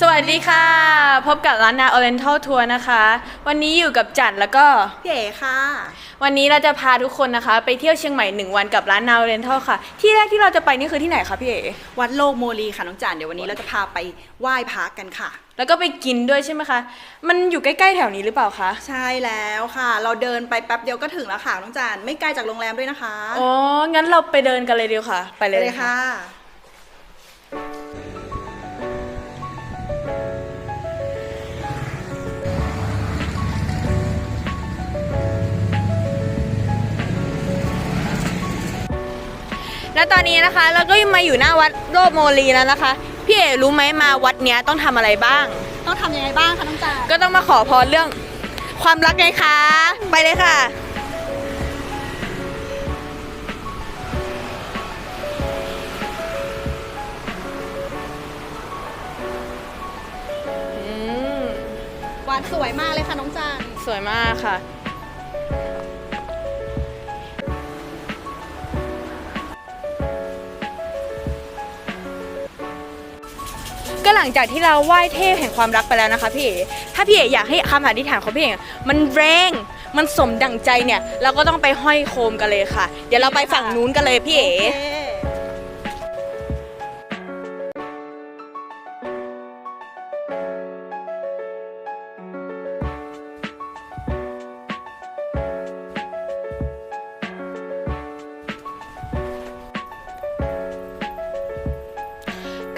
สวัสดีค่ะ พบกับร้านนา Oriental Tour นะคะ วันนี้อยู่กับจันแล้วก็พี่เอ๋ค่ะ วันนี้เราจะพาทุกคนนะคะ ไปเที่ยวเชียงใหม่หนึ่งวันกับร้านนา Oriental ค่ะ ที่แรกที่เราจะไปนี่คือที่ไหนคะพี่เอ๋วัดโลกโมลีค่ะน้องจานเดี๋ยววันนี้เราจะพาไปไหว้พระกันค่ะ แล้วก็ไปกินด้วยใช่ไหมคะ มันอยู่ใกล้ๆแถวนี้หรือเปล่าคะใช่แล้วค่ะ เราเดินไปแป๊บเดียวก็ถึงแล้วค่ะน้องจานไม่ไกลจากโรงแรมด้วยนะคะ อ๋องั้นเราไปเดินกันเลยดีกว่าค่ะไปไปเลยเลยค่ะ แล้วตอนนี้นะคะ เราก็มาอยู่หน้าวัดโรบโมลีแล้วนะคะ พี่เอ๋รู้ไหมมาวัดเนี้ยต้องทำอะไรบ้าง ต้องทำยังไงบ้างคะน้องจานก็ต้องมาขอพรเรื่องความรักไงคะ ไปเลยค่ะ อืม วัดสวยมากเลยค่ะน้องจานสวยมากค่ะ ก็หลังจากที่เราไหว้เทพแห่งความรักไปแล้วนะคะพี่เอ๋ถ้าพี่เอ๋อยากให้คำอธิษฐานของพี่เอ๋มันแรงมันสมดั่งใจเนี่ย เราก็ต้องไปห้อยโคมกันเลยค่ะ เดี๋ยวเราไปฝั่งนู้นกันเลยพี่เอ๋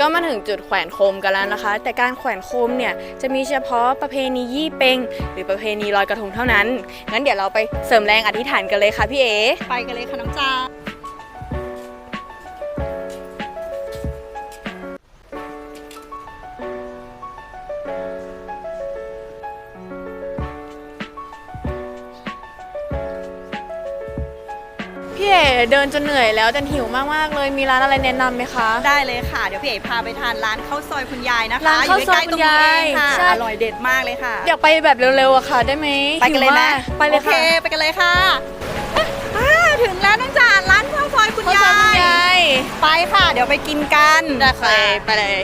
ก็มาถึงจุดแขวนโคมกันแล้วนะคะ แต่การแขวนโคมเนี่ยจะมีเฉพาะประเพณียี่เปงหรือประเพณีลอยกระทงเท่านั้นงั้นเดี๋ยวเราไปเสริมแรงอธิษฐานกันเลยค่ะพี่เอ๋ไปกันเลยค่ะน้องจา เอ๋เดินจนเหนื่อยแล้วจนหิวมากๆเลยมีร้านอะไรแนะนำไหมคะ ได้เลยค่ะ เดี๋ยวพี่เอ๋พาไปทานร้านข้าวซอยคุณยายนะคะร้านข้าวซอยใกล้ๆตรงนี้เองค่ะคุณยายใช่ อร่อยเด็ดมากเลยค่ะ อยากไปแบบเร็วๆอะค่ะ ได้ไหมไปกันเลยไหมหิวากไปเลยโอเคค่ะไปกันเลยค่ะอ่าถึงแล้วน้องจานร้านข้าวซอยคุณข้าวซอยยาคุณยยายไปค่ะ เดี๋ยวไปกินกันได้ค่ะไปเลย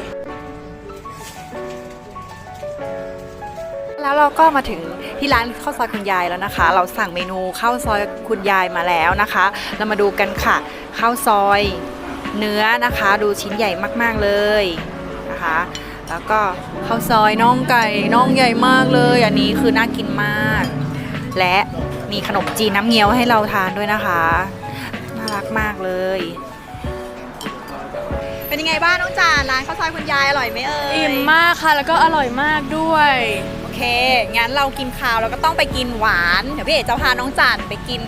แล้วเราก็มาถึง ที่ร้านข้าวซอยคุณยายแล้วนะคะ เราสั่งเมนูข้าวซอยคุณยายมาแล้วนะคะ เรามาดูกันค่ะข้าวซอยเนื้อนะคะ ดูชิ้นใหญ่มากๆเลยนะคะ แล้วก็ข้าวซอยน่องไก่น่องใหญ่มากเลย อันนี้คือน่ากินมาก และมีขนมจีนน้ำเงี้ยวให้เราทานด้วยนะคะ น่ารักมากเลย เป็นยังไงบ้างน้องจานร้านข้าวซอยคุณยายอร่อยไหมเอ่ย อิ่มมากค่ะ แล้วก็อร่อยมากด้วย งั้นเรากินข้าวเราก็ต้องไปกินหวาน เดี๋ยวพี่เอ๋จะพาน้องจันไปกิน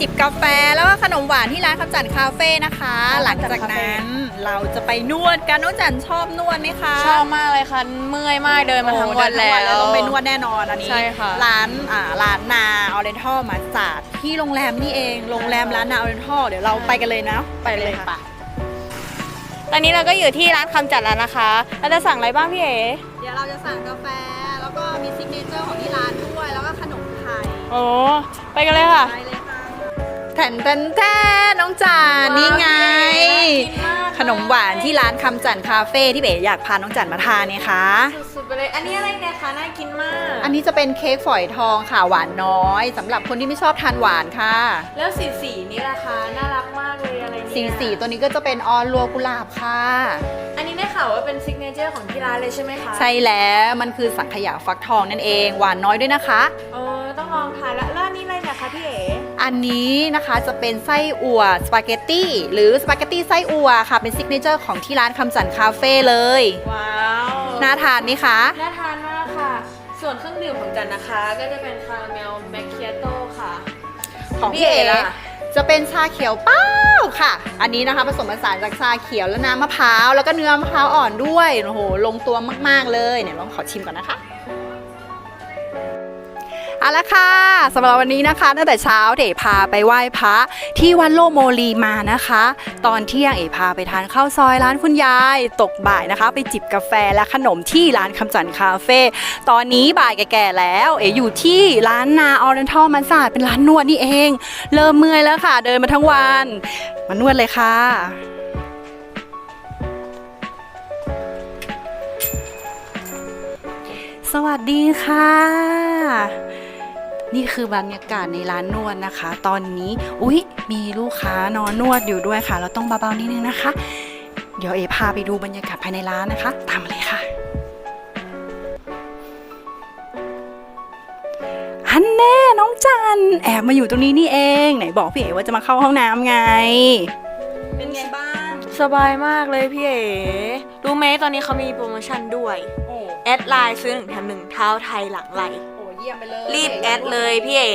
จิบกาแฟแล้วก็ขนมหวานที่ร้านคำจันคาเฟ่นะคะร้านหลังคำจันจากคาเฟ่นั้นเราจะไปนวดกันน้องจันชอบนวดไหมคะชอบมากเลยค่ะ เมื่อยมากเดินมาทั้งวันโอ้แล้วเดินทั้งต้องไปนวดแน่นอนอันนี้ใช่ค่ะร้านอ่าร้านนาออเรนทัลมาสาดที่โรงแรมนี่เอง โรงแรมร้านนาออเรนทัลเดี๋ยวเราไปกันเลยนะ ไปเลยค่ะไปตอนนี้เราก็อยู่ที่ร้านคำจัดแล้วนะคะ เราจะสั่งอะไรบ้างพี่เอ๋เดี๋ยวเราจะสั่งกาแฟแล้วก็ มีซิกเนเจอร์ของที่ร้านด้วย แล้วก็ขนมไทยโอ้ไปกันเลยค่ะ ไปเลยค่ะแทนแทนแทนน้องจานนี่ไงขนมหวานที่ร้านคำจันคาเฟ่ที่เบ๋อยากพาน้องจันมาทานเนี่ยคะสุดๆไปเลย อันนี้อะไรเนี่ยคะน่ากินมาก อันนี้จะเป็นเค้กฝอยทองค่ะหวานน้อยสำหรับคนที่ไม่ชอบทานหวานค่ะ แล้วสีสีนี่ราคาน่ารัก สีสีตัวนี้ก็จะเป็นออนรัวกุหลาบค่ะ อันนี้ได้ข่าวว่าเป็นซิกเนเจอร์ของที่ร้านเลยใช่ไหมคะใช่แล้วมันคือสังขยาฟักทองนั่นเอง หวานน้อยด้วยนะคะ เออต้องลองทานแล้วแล้วอันนี้อะไรเนะคะพี่เอ๋อันนี้นะคะจะเป็นไส้อั่วสปาเกตตี้หรือสปาเกตตี้ไส้อั่วค่ะเป็นซิกเนเจอร์ของที่ร้านคำจันคาเฟ่เลยว้าวน่าทานไหมคะ น่าทานมากค่ะ ส่วนเครื่องดื่มของจันนะคะ ก็จะเป็นคาราเมลแมคเคียโต้ค่ะของพี่พี่เอ๋เอ๋ล่ะ จะเป็นชาเขียวเป้าค่ะ อันนี้นะคะผสมผสานจากชาเขียวและน้ำมะพร้าวแล้วก็เนื้อมะพร้าวอ่อนด้วยโอ้โหลงตัวมากๆเลยเนี่ยลองขอชิมก่อนนะคะ เอาละค่ะสำหรับวันนี้นะคะตั้งแต่เช้าเอ๋พาไปไหว้พระที่วัดโลโมลีมานะคะ ตอนเที่ยงเอ๋พาไปทานข้าวซอยร้านคุณยาย ตกบ่ายนะคะ ไปจิบกาแฟและขนมที่ร้านคำจันคาเฟ่ตอนนี้บ่ายแก่ๆแล้ว เอ๋อยู่ที่ร้านนาออเรนทัลมันสาดเป็นร้านนวดนี่เอง เริ่มเมื่อยแล้วค่ะ เดินมาทั้งวันมานวดเลยค่ะสวัสดีค่ะ นี่คือบรรยากาศในร้านนวดนะคะ ตอนนี้อุ๊ยมีลูกค้านอนนวดอยู่ด้วยค่ะ เราต้องเบาๆนิดนึงนะคะ เดี๋ยวเอพาไปดูบรรยากาศภายในร้านนะคะ ตามมาเลยค่ะฮันแน่น้องจันแอบมาอยู่ตรงนี้นี่เอง ไหนบอกพี่เอ๋ว่าจะมาเข้าห้องน้ำไง เป็นไงบ้าง สบายมากเลยพี่เอ๋รู้ไหมตอนนี้เขามีโปรโมชั่นด้วยโอ้แอดไลน์ซื้อหนึ่งแถมหนึ่งเท้าไทยหลังไหลโหเยี่ยมไปเลยรีบแอดเลยพี่เอ๋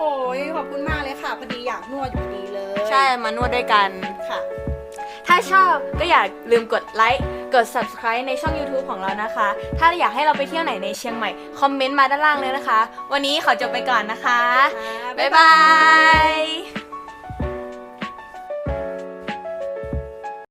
โอ้ยขอบคุณมากเลยค่ะพอดีอยากนวดอยู่พอดีเลยใช่มานวดด้วยกัน ค่ะ ถ้าชอบก็อย่าลืมกดไลค์กด subscribe ในช่อง YouTube ของเรานะคะ ถ้าอยากให้เราไปเที่ยวไหนในเชียงใหม่ คอมเมนต์มาด้านล่างเลยนะคะ วันนี้ขอจบไปก่อนนะคะ บ๊ายบาย